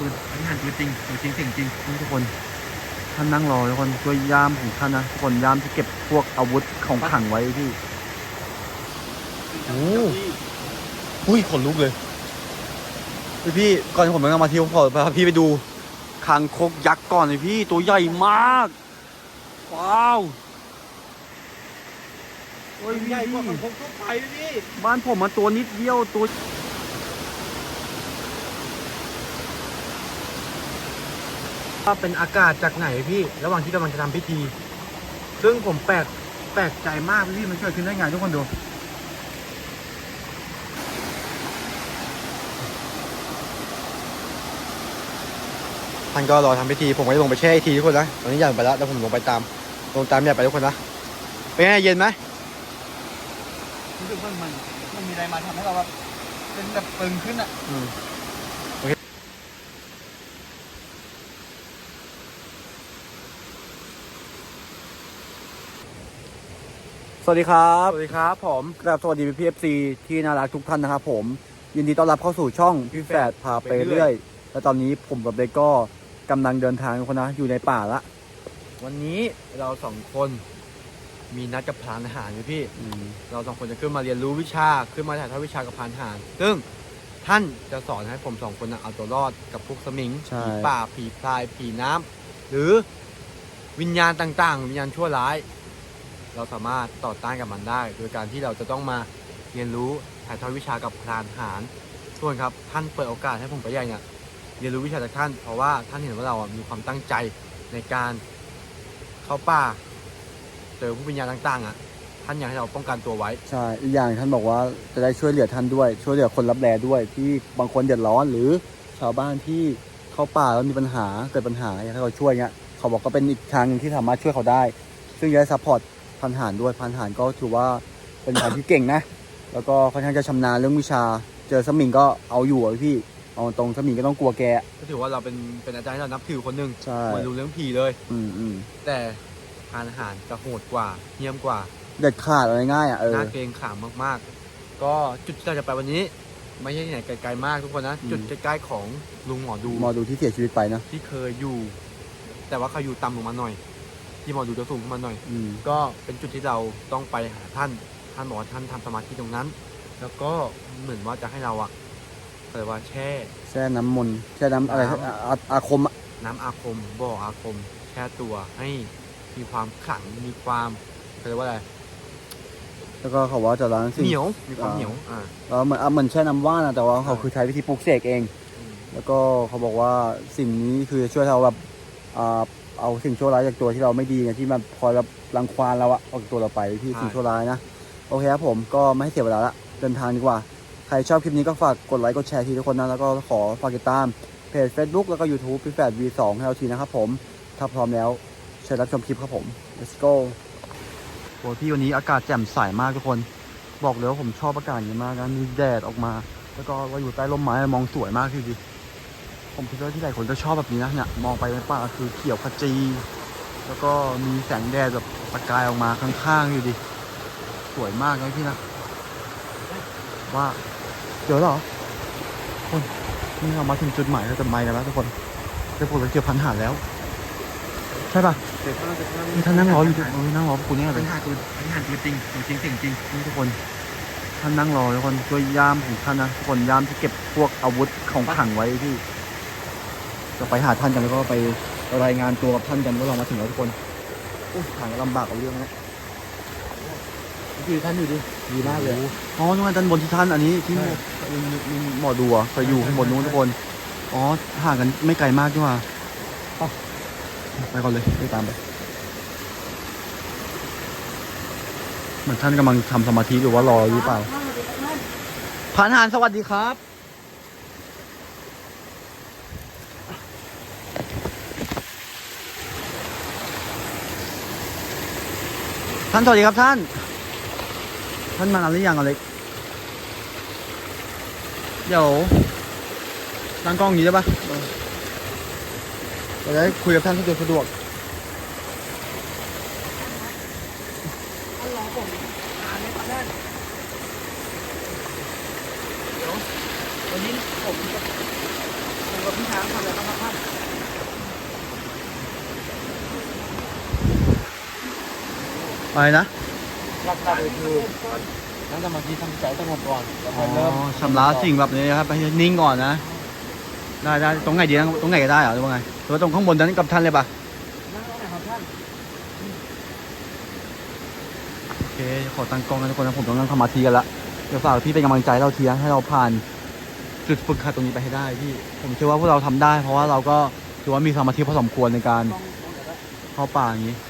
ปืนปฏิหารย์ตัวจริงตัวจริงเสียงจริงนี่ทุกคน ท่านนั่งรอทุกคนช่วยย่ามของท่านนะทุกคนย่ามที่เก็บพวกอาวุธของขลังไว้พี่โอ้หุ้ยขนลุกเลยพี่พี่ก่อนที่ผมจะมาที่ผมขอพาพี่ไปดูคางคกยักษ์ก่อนเลยพี่ตัวใหญ่มาก ว้าวโอ้ยใหญ่กว่าพี่ของพวกทั่วไปพี่บ้านผมมันตัวนิดเดียวตัว ว่าเป็นอากาศจากไหนพี่ระหว่างที่กำลังจะทำพิธี ซึ่งผมแปลกแปลกใจมากพี่มันเกิดขึ้นได้ไงทุกคนดูท่านก็รอทำพิธีผมก็จะลงไปแช่อีกทีทุกคนนะตอนนี้อยากไปแล้วแล้วผมลงไปตามลงตามอยากไปทุกคนนะเป็นไงเย็นไหมรู้สึกว่ามันมันมีอะไรมาทำให้เราแบบเป็นแบบตึงขึ้นอะ อืมโอเคส วัสดีครับ สวัสดีครับ ผมกราบสวัสดีพี่เอฟซีที่น่ารักทุกท่านนะครับผม ยินดีต้อนรับเข้าสู่ช่องพี่แฝดพาไปเรื่อย และตอนนี้ผมกับเด็กก็กำลังเดินทางทุกคนนะอยู่ในป่าละ วันนี้เราสองคนมีนัดกับพรานอาหารอยู่พี่อืมเราสองคนจะขึ้นมาเรียนรู้วิชาขึ้นมาถ่ายทอดวิชากับพรานทหาร ซึ่งท่านจะสอนให้ผมสองคนนะเอาตัวรอดกับพวกสมิงใช่ผีป่าผีพรายผีน้ำหรือวิญญาณต่างๆ วิญญาณชั่วร้าย เราสามารถต่อต้านกับมันได้ โดยการที่เราจะต้องมาเรียนรู้ถ่ายทอดวิชากับพรานหารส่วนครับท่านเปิดโอกาสให้ผมไปใหญ่เนี่ยเรียนรู้วิชาจากท่าน เพราะว่าท่านเห็นว่าเราอะมีความตั้งใจในการเข้าป่าเจอผู้วิญญาณต่างๆอะท่านอยากให้เราป้องกันตัวไว้ใช่อีกอย่างท่านบอกว่าจะได้ช่วยเหลือท่านด้วย ช่วยเหลือคนรับแลด้วยที่บางคนเดือดร้อนหรือชาวบ้านที่เข้าป่าแล้วมีปัญหาเกิดปัญหาอยากให้เราช่วยเงี้ยเขาบอกก็เป็นอีกทางหนึงที่สามารถช่วยเขาได้ ซึ่งจะได้ซัพพอร์ต พันหารด้วยพันหารก็ถือว่าเป็นพันที่เก่งนะ แล้วก็ค่อนข้างจะชำนาญเรื่องวิชา เจอสมิงก็เอาอยู่อะพี่เอาตรงสมิงก็ต้องกลัวแก ก็ถือว่าเราเป็นเป็นอาจารย์ที่เรานับถือคนหนึ่งใช่เหมือนรู้เรื่องผีเลย อืมอืมแต่ทานอาหารจะโหดกว่าเยี่ยมกว่า เด็ดขาดอะไรง่ายอะเออน่าเกรงขามมากๆ ก็จุดที่เราจะไปวันนี้ไม่ใช่ที่ไหนไกลๆมากทุกคนนะอืมจุดใกล้ๆของลุงหมอดูหมอดูที่เสียชีวิตไปนะที่เคยอยู่ แต่ว่าเขาอยู่ต่ำลงมาหน่อย ที่หมอดูจะสูงขึ้นมาหน่อย อืมก็เป็นจุดที่เราต้องไปหาท่าน ท่านบอกว่าท่านทำสมาธิตรงนั้น แล้วก็เหมือนว่าจะให้เราอะเรียกว่าแช่ แช่น้ำมนต์แช่น้ำอะไรน้ำอาอาอาคมอะน้ำอาคมบ่ออาคม แช่ตัวให้มีความขลังมีความเรียกว่าอะไรแล้วก็เขาว่าจะล้างสิ่ง เหนียวมีความอ่า เหนียวอ่า เออเหมือนอะเหมือนแช่น้ำว่านอะแต่ว่าเขาอ่า คือใช้วิธีปลูกเสกเอง อืมแล้วก็เขาบอกว่าสิ่งนี้คือช่วยเราแบบอ่า เอาสิ่งชั่วร้ายจากตัวที่เราไม่ดีเนี่ยที่มันคอยแบบรังควานเราอะออกจากตัวเราไปที่สิ่งชั่วร้ายนะโอเคครับผมก็ไม่ให้เสียเวลาละเดินทางดีกว่า ใครชอบคลิปนี้ก็ฝากกดไลค์กดแชร์ทีทุกคนนะแล้วก็ขอฝากติดตามเพจ Facebook แล้วก็ YouTube พี่แฝด V2 ให้เราทีนะครับผมถ้าพร้อมแล้วเชิญรับชมคลิปครับผม let's go โอ้พี่วันนี้อากาศแจ่มใสมากทุกคน บอกเลยว่าผมชอบอากาศอย่างนี้มากนะมีแดดออกมา แล้วก็เราอยู่ใต้ร่มไม้มองสวยมากทีเดียว ผมคิดว่าที่หลายคนจะชอบแบบนี้นะเนี่ยมองไปในป่าคือเขียวขจี แล้วก็มีแสงแดดแบบประกายออกมาข้างๆอยู่ดิ สวยมากนะพี่นะ ว่าเจอแล้วเหรอคนนี่เรามาถึงจุดหมายแล้วจะไม่กันแล้วทุกคนได้ผลไปเจอพันหารแล้ว ใช่ป่ะเดี๋ยวท่านจะท่านนี่ท่านนั่งรออยู่เออนั่งรอพวกกูเนี่ยเลปัยญหาตัวปัญหาตัวจริงตัวจริงเสียงจริงนี่ทุกคนท่านนั่งรอทุกคนช่วยย่ามของท่านนะทุกคนย่ามที่เก็บพวกอาวุธของขลังไว้ที่ จะไปหาท่านกันแล้วก็ไปรายงานตัวกับท่านกันว่าเรามาถึงแล้วทุกคนโอ้ยทางลำบากกับเรื่องนะคือท่านอยู่ดิดีมากเลยอ๋อนู่นด้านบนที่ท่านอันนี้ที่ใช่มีมีมีหมอดูอะเคยอยู่ข้างบนนู้นทุกคนอ๋อห่างกันไม่ไกลมากด้วยว่ะไปไปก่อนเลยไปตามไปเหมือนท่านกำลังทำสมาธิหรือว่ารออยู่หรือเปล่าพานหารสวัสดีครับ ท่านสวัสดีครับท่าน ท่านมานานหรือยังอเล็ก เดี๋ยวตั้งกล้องอย่างนี้ได้ปะจะได้คุยกับท่านสะดวกสะดวกเดี๋ยววันนี้ผมผมกับพี่ช้างทำอะไร อะไรนะหลักๆเลยคือนั่งสมาธิทำใจสงบก่อนแล้วอ๋ค่อยเริ่มอชำระสิ่งแบบนี้นะครับให้นิ่งก่อนนะ ได้ได้ตรงไหนดีนะตรงไหนก็ได้เหรอหรือว่าไงหรือว่าตรงข้างบนนั้นกับท่านเลยปะนั่งได้ครับท่านโอเคขอตั้งกล้องนะทุกคนนะผมต้องนั่งสมาธิกันละเดี๋ยวฝากพี่เป็นกำลังใจให้เราทีนะให้เราผ่านจุดฝึกหัดตรงนี้ไปให้ได้พี่ผมเชื่อว่าพวกเราทำได้ เพราะว่าเราก็ถือว่ามีสมาธิพอสมควรในการต้องต้องจะได้เข้าป่าอย่างนี้เ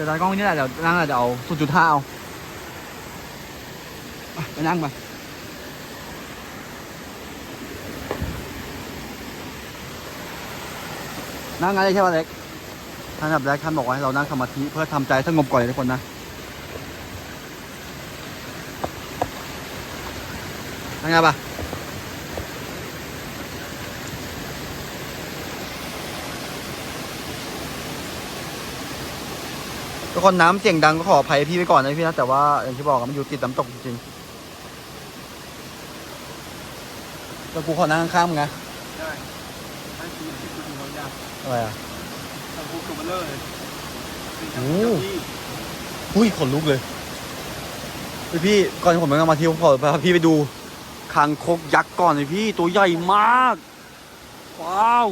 ดี๋ยวตั้กล้องนี่แหละเดี๋ยวนั่งเดี๋ยวเอาสุดจุดห้าเอาอะไปนั่งมานั่งอะไรใช่ป่ะเล็กท่านแบบแรกท่านบอกว่าให้เรานั่งสมาธิเพื่อทำใจสงบก่อนเลยทุกคนนะนั่งไงปะ ทุกคนน้ำเสียงดังก็ขออภัยพี่ไว้ก่อนนะพี่นะแต่ว่าอย่างที่บอกอะมันอยู่ติดน้ำตกจริงๆแล้วกูขอนั่งข้างๆมึงนะได้นั่นคือที่คุณบางอย่างอะไรอะทำพูดกับมันเลยเป็นโอ้เจ้าที่อุ้ยขนลุกเลยพี่พี่ก่อนที่ผมจะมาที่ผมขอพาพี่ไปดูคางคกยักษ์ก่อนเลยพี่ตัวใหญ่มาก ว้าว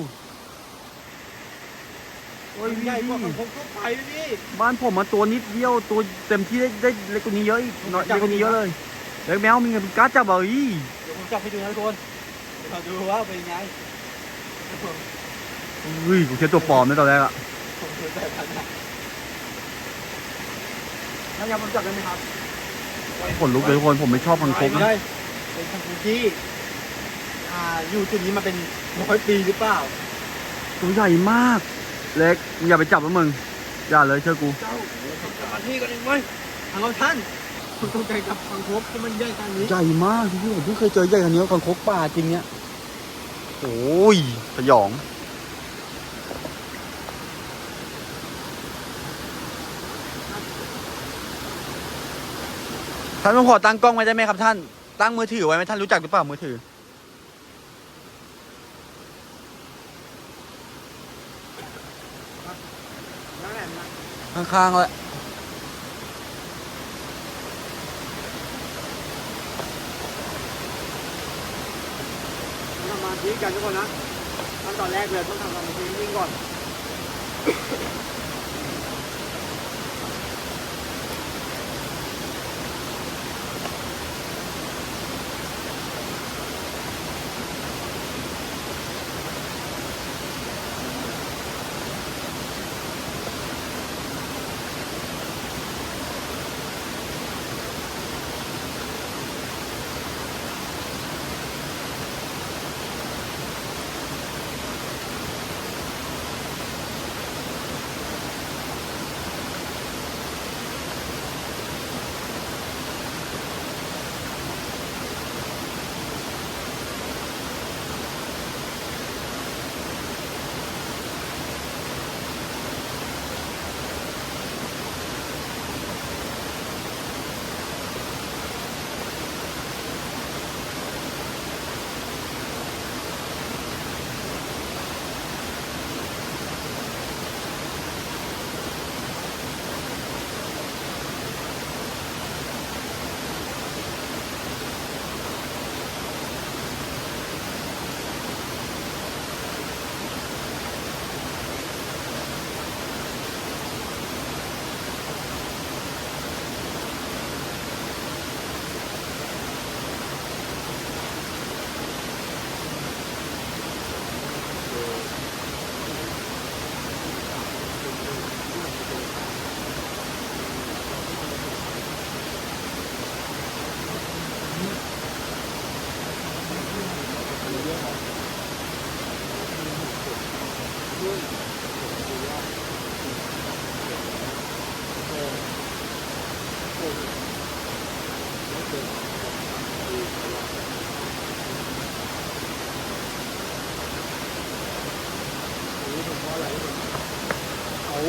โอ้ยใหญ่กว่าพี่ของผมทั่วไปเลยพี่บ้านผมมาตัวนิดเดียวตัวเต็มที่ได้ได้เล็กกว่านี้เยอะอีกน้อยจัเล็บกกว่านี้เยอะเลยเล็กแมวมีเงินกล้าจับเหรออีเดี๋ยวผมจับให้ดูนะทุกคนเราดูว่าเป็นยังไงผมอุ้ยกูเชื่อตัวปลอมในตอนแรกอะผมเคยแบบนั้นนะน้ำยาผมจับได้ไหมครับขนลุกเลยทุกคนผมไม่ชอบคางคกไม่นะได้เป็นคังคกที่อ่าอยู่จุดนี้มาเป็นร้อยปีหรือเปล่า ตัวใหญ่มาก เล็กมึงอย่าไปจับนะมึง อย่าเลยเชื่อกูเจ้าทำสมาธิกันเองไหมทางเราท่านคุณต้องใจกับคังคกที่มันใหญ่ขนาดนี้ ใหญ่มากพี่ผมเพิ่งเคยเจอใหญ่ขนาดนี้คางคกป่าจริงเนี้ยโอ้ยสยองท่านผมขอตั้งกล้องไว้ได้ไหมครับท่าน ตั้งมือถือไว้ไหมท่านรู้จักหรือเปล่ามือถือ นั่นแหละนะ ข้างๆเลยทำมาธิกันทุกคนนะขั้นตอนแรกเลยต้องทำสมาธินิ่งก่อน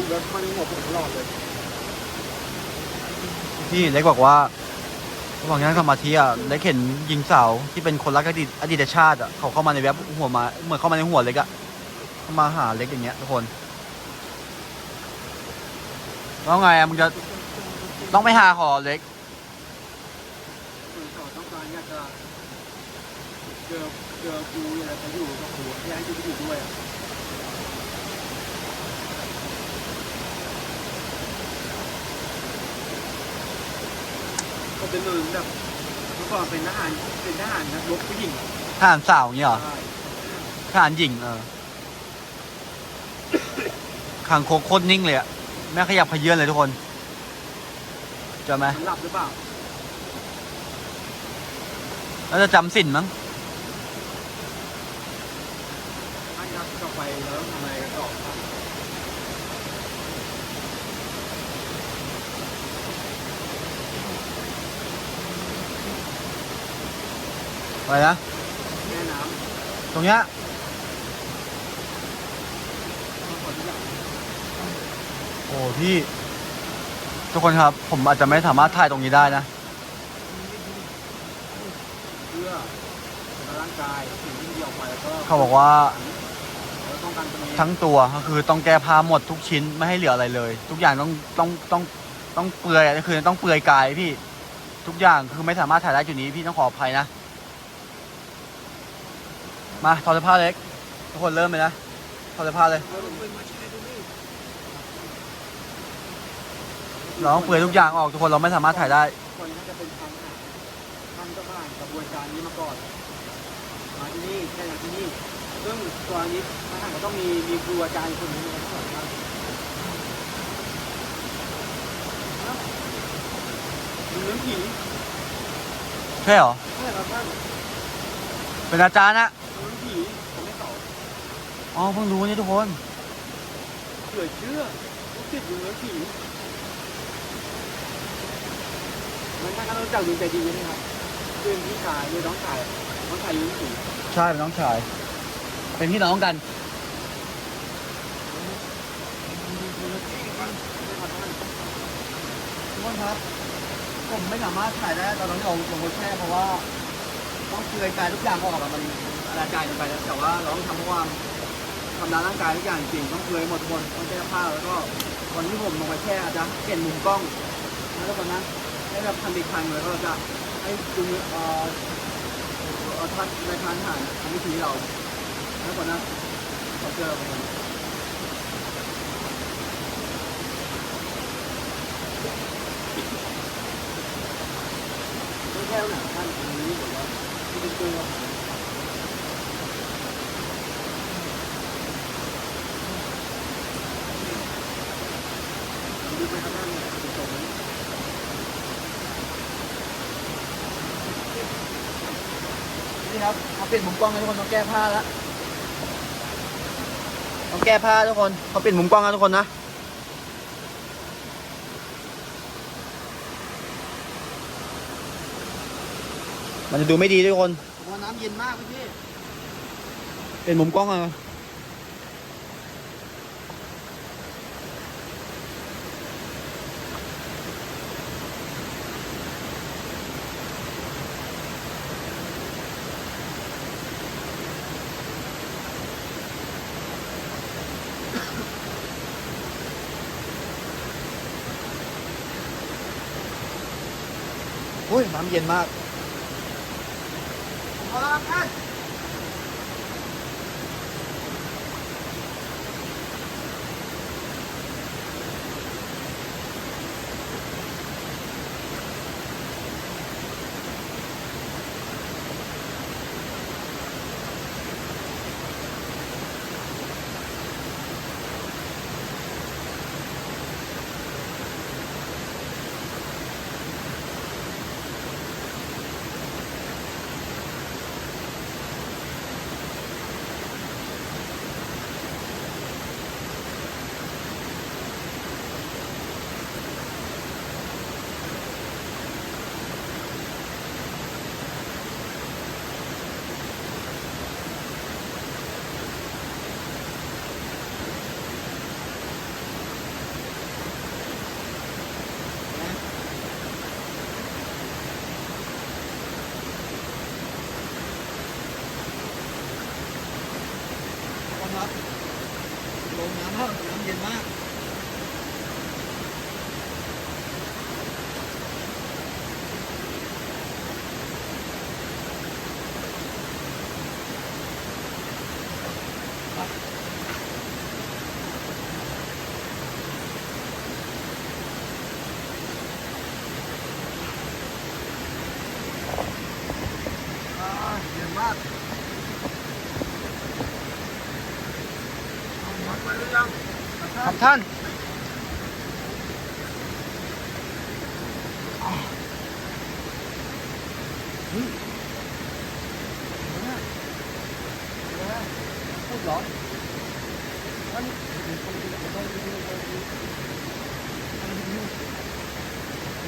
แล้วมันหัวผมตลอดเลย พี่เล็กบอกว่าระหว่างนั่งสมาธิอะเล็กเห็นหญิงสาวที่เป็นคนรักอดีตอดีตชาติอะเขาเข้ามาในแว็บหัวมาเหมือนเข้ามาในหัวเล็กอะ มาหาเล็กอย่างเงี้ยทุกคนแล้วไงอะมึงจะต้องไปหาขอเล็กคนต่อต้องการอยากจะเจอเจอกูอยากจะอยู่กับกูอยากให้กูไปอยู่ด้วยอะก็เป็นเหมือนแบบเมื่อก่อนเป็นทหารเป็นทหารนะรบผู้หญิงทหารสาวอย่างเงี้ยเหรอใช่ ทหารหญิงเออ คางคกโคตรนิ่งเลยอะแม่ขยับขยื่นเลยทุกคนเจอไหมมันหลับหรือเปล่าน่าจะจำสินมั้งท่านครับต่อไปเราต้องทำอะไรกันต่อครับอะไรนะแม่น้ตรงเนี้ยำต้องขอทุกอย่าง โอ้พี่ ทุกคนครับ ผมอาจจะไม่สามารถถ่ายตรงนี้ได้นะ เพื่อร่างกายสิ่งที่ดีออกไปแล้วก็เขาบอกว่าแล้วต้องการตรงนี้ทั้งตัวก็คือต้องแก้ผ้าหมดทุกชิ้นไม่ให้เหลืออะไรเลย ทุกอย่างต้องต้องต้องต้องเปลือยก็คือต้องเปลือยกายพี่ ทุกอย่างคือไม่สามารถถ่ายได้จุดนี้พี่ต้องขออภัยนะ มาถอดเสื้อผ้าเล็กทุกคนเริ่มเลยนะถอดเสื้อผ้าเลย เราต้องเป็นมาแชร์ตรงนี้ เราต้องเปลือยทุกอย่างออกทุกคนเราไม่สามารถถ่ายได้คนน่าจะเป็นทางหาท่านก็ผ่านกระบวนการนี้มาก่อนมาที่นี่แค่อย่าที่นี่ซึ่งตัวนี้ทหารก็ต้องมีมีครูอาจารย์คนหนึงมาสอนท่านดูเรื่องผีใช่เหรอใช่ครับท่านเป็นอาจารย์นะเรื่องผีผมไม่สอนอ๋อเพิ่งรู้นี่ทุกคนเกิดเชื่อลูกศิษย์ดูเรื่องผีมัน ท่านก็รู้จักดูใจดีนะครับเป็นพี่ชายเลยน้องชายน้องชายดูเรื่องผีใช่เป็นน้องชาย เป็นพี่น้องกันทุกคนครับ ผมไม่สามารถถ่ายได้ตอนนั้นลงลงบนแช่เพราะว่า ต้องเปลือยกายทุกอย่างออกอะมันอนาจารย์เกินไปแล้วแต่ว่าเราต้องทำเพราะว่าทำร้ายร่างกายทุกอย่างจริงต้องเปลือยหมดทุกคนต้องแก้ผ้าแล้วก็วันที่ผมลงไปแช่อาจจะเปลี่ยนมุมกล้องแล้วตอนนั้น ให้แบบทำอีกครั้งเลยก็จะให้ดูเอ่อเอ่อท่านในทารอาหารทำวิธีเราแล้วก่อนนะขอเจอกันไม่แค่หนังท่านตรงนี้บอกว่าที่เป็นตัวดูไปข้างหน้าเนี่ยเป็นตรงนี้ นี่ครับ เขาเปลี่ยนมุมกล้องให้ทุกคนต้องแก้ผ้าแล้วต้องแก้ผ้าทุกคนเขาเปลี่ยนมุมกล้องแล้วทุกคนนะมันจะดูไม่ดีทุกคนผมว่าน้ำเย็นมากพี่เป็นมุมกล้องอะ โอ้ยน้ำเย็นมากพอแล้วครับ ครับ ลงน้ำมากน้ำเย็นมาก อ่าเย็นมาก ครับ ท่าน พูดร้อน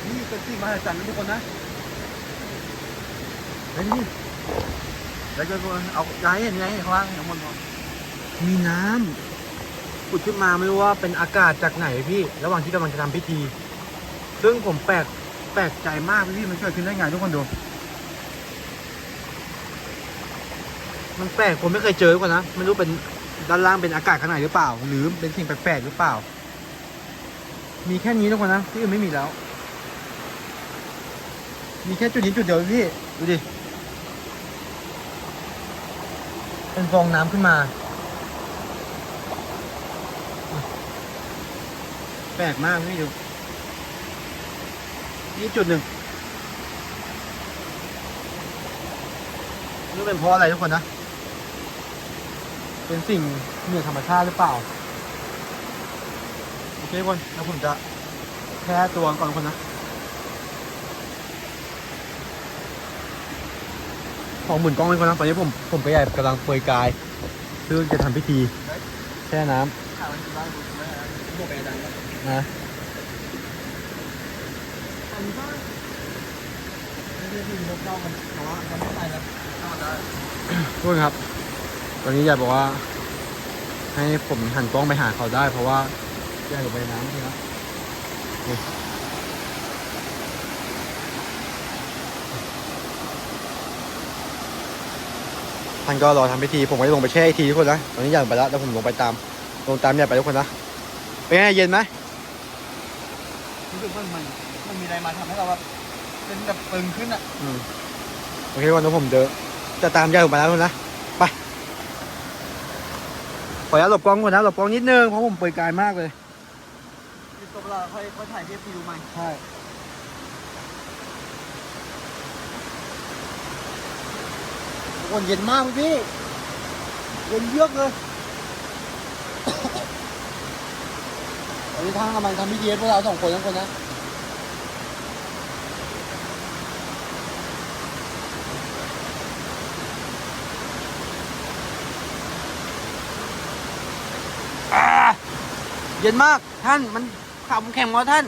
นี่เป็นสิ่งมหัศจรรย์นะทุกคนนะเฮ้ยนี่แล้วก็เอาย้ายเห็นไงข้างล่างข้างบนมีน้ำ ผุดขึ้นมาไม่รู้ว่าเป็นอากาศจากไหนพี่ ระหว่างที่กำลังจะทำพิธี ซึ่งผมแปลกแปลกใจมากพี่มันเกิดขึ้นได้ไงทุกคนดู มันแปลกผมไม่เคยเจอก่อนนะไม่รู้เป็นด้านล่างเป็นอากาศข้างในหรือเปล่า หรือเป็นสิ่งแปลกๆหรือเปล่า มีแค่นี้ทุกคนนะที่อื่นไม่มีแล้ว มีแค่จุดนี้จุดเดียวพี่ดูดิเป็นฟองน้ำขึ้นมา ปลกมากพี่ดูนี่จุดหนึ่งนี่เป็นเพราะอะไรทุกคนนะ เป็นสิ่งเหนือธรรมชาติหรือเปล่า โอเคทุกคนแล้วผมจะแค่ตัวก่อนทุกคนนะ ของหมุนกล้องไว้ก่อนนะตอนนี้ผมผมไปใหญ่กำลังเปลือยกาย ซึ่งจะทำพิธี ช่น้ำนะพูดครับตอนนี้ยายบอกว่า ให้ผมหันกล้องไปหาเขาได้ เพราะว่ายายอยู่ใบน้ำใช่ไหม ท่านก็รอทำพิธี ผมก็จะลงไปแช่อีกทีทุกคนนะ ตอนนี้ยายลงไปแล้วแล้วผมลงไปตาม ลงตามยายไปทุกคนนะ เป็นไงเย็นไหมรู้สึกว่ามันมันมีอะไรมาทำให้เราแบบเป็นแบบตึงขึ้นอะอืมโอเควันนี้ผมเดินจะตามยายลงไปแล้วทุกคนนะไปขออนุญาตหลบกล้องก่อนนะหลบกล้องนิดนึงเพราะผมเปลือยกายมากเลยที่ตัวเราค่อยค่อยถ่ายเทียบฟิวใหม่ใช่ ทุกคนเย็นมากพี่เย็นเยือกเลยตอนนี้ทางกำลังทำพิธีพวกเราสองคนทั้งคนนะเย็นมากท่านมันขาผมแข็งกว่าท่าน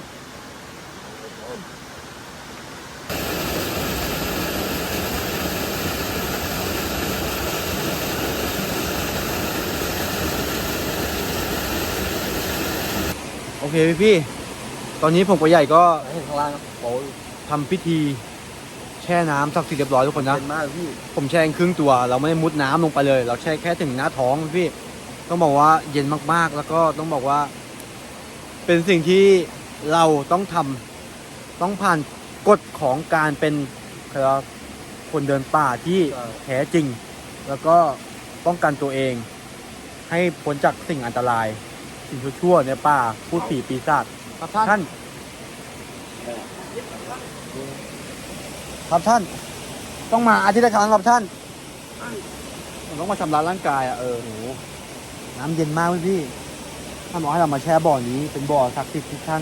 เคพี่พี่ๆตอนนี้ผมกับใหญ่ก็เห็นข้างล่างครับโอ้ยทำพิธีแช่น้ำศักดิ์สิทธิ์เรียบร้อยทุกคนนะเย็นมากพี่ผมแช่ครึ่งตัว เราไม่ได้มุดน้ำลงไปเลย เราแช่แค่ถึงหน้าท้องพี่ต้องบอกว่าเย็นมากๆ แล้วก็ต้องบอกว่า เป็นสิ่งที่เราต้องทำต้องผ่านกฎของการเป็นเอ่อคนเดินป่าที่แท้จริง แล้วก็ป้องกันตัวเอง ให้พ้นจากสิ่งอันตราย สิ่งชั่วๆในป่าพูดผีปีศาจครับท่าน ครับท่าน ต้องมาอาทิตย์ละครั้งครับท่านผมต้องมาชำระร่างกายอะเออโหน้ำเย็นมากพี่พี่ท่านบอกให้เรามาแช่บ่อนี้เป็นบ่อศักดิ์สิทธิ์ที่ท่าน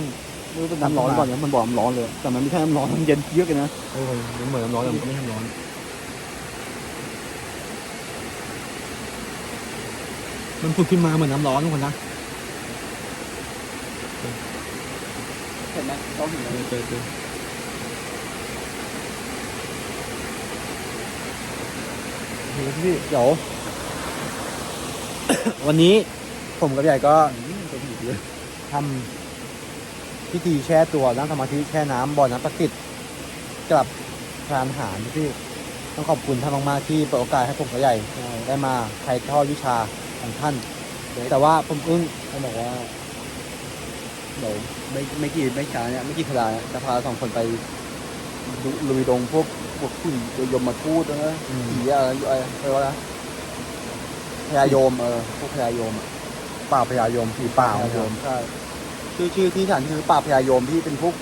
ไม่รู้เป็นน้ำร้อนก่อนเนี่ยมันบอกน้ำร้อนเลย แต่มันไม่ใช่น้ำร้อนมันเย็นเยือกเลยนะเออมันเหมือนน้ำร้อนแต่มันไม่ใช่น้ำร้อนมันผุดขึ้นมาเหมือนน้ำร้อนทุกคนนะ ห็นไหมต้องเห็นเออเจอเจอโอเคพี่เดี๋ยว วันนี้ผมกับใหญ่ก็ทำพิธีแช่ตัวนั่งสมาธิแช่น้ำบ่อน้ำศักดิ์สิทธิ์กับพรานอาหารพี่ต้องขอบคุณท่านมากๆที่เปิดโอกาสให้ผมกับใหญ่ได้มาถ่ายทอดวิชาของท่าน แต่ว่าผมอึ้งเขาบอกว่า เดี๋ยวไม่ไม่กี่ไม่ช้าเนี่ยไม่กี่คราเนี่ยจะพาสองคนไปดูลุยดงพวกพวกขุ่นตัวยมมาทูตนะอืมผีอะไรอะไรอะไรวะนะพญายมเออพวกพญายมอะป่าพญายมผีป่าพญายมใช่ชื่อชื่อที่ฐานคือป่าพญายมที่เป็นพวก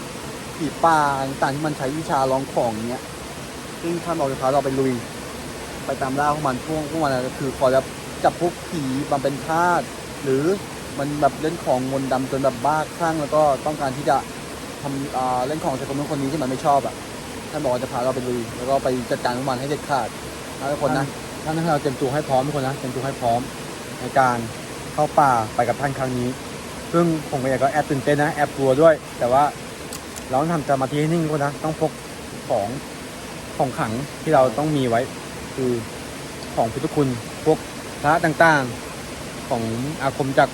ผีป่าต่างๆที่มันใช้วิชาลองของอย่างเงี้ย ซึ่งท่านบอกจะพาเราไปลุย ไปตามล่าพวกมันช่วงพวกมันอะคือคอยจะจับพวกผีมาเป็นทาสหรือ มันแบบเล่นของมนต์ดำจนแบบบ้าคลั่งแล้วก็ต้องการที่จะทำเล่นของใส่คนนู้นคนนี้ที่มันไม่ชอบอะท่านบอกว่าจะพาเราไปลุยแล้วก็ไปจัดการพวกมันให้เด็ดขาดทุกคนนะท่านให้เราเตรียมตัวให้พร้อมทุกคนนะเตรียมตัวให้พร้อมในการเข้าป่าไปกับท่านครั้งนี้ ซึ่งผมเองก็แอบตื่นเต้นนะแอบกลัวด้วย แต่ว่าเราต้องทำสมาธิให้นิ่งทุกคนนะต้องพกของของขังที่เราต้องมีไว้ คือของพุทธคุณพวกพระต่างๆ ของอาคมจาก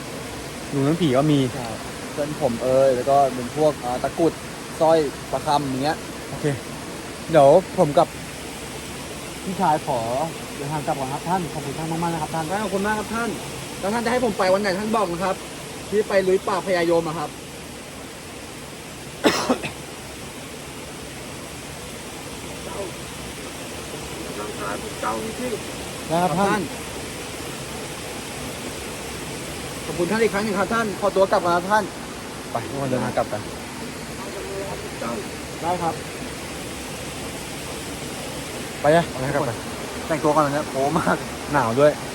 หนูน้ำผีก็มีใช่เพื่อนผมเอยแล้วก็เป็นพวกอ่าตะกรุดสร้อยประคำอย่างเงี้ย โอเค เดี๋ยวผมกับพี่ชายขอเดินทางกลับก่อนครับท่าน ขอบคุณท่านมากๆนะครับท่านขอบคุณมากครับท่าน แล้วท่านจะให้ผมไปวันไหนท่านบอกนะครับ ที่ไปลุยป่าพญายมอะครับนะครับท่าน ข อบคุณท่านอีกครั้งหนึ่งครับท่านขอตัวกลับก่อนนะท่าน ไปทุกคนเดินทางกลับกันได้ครับ ไปอะไปกลับกันแต่งตัวก่อนนะโอ้มาก หนาวด้วยใ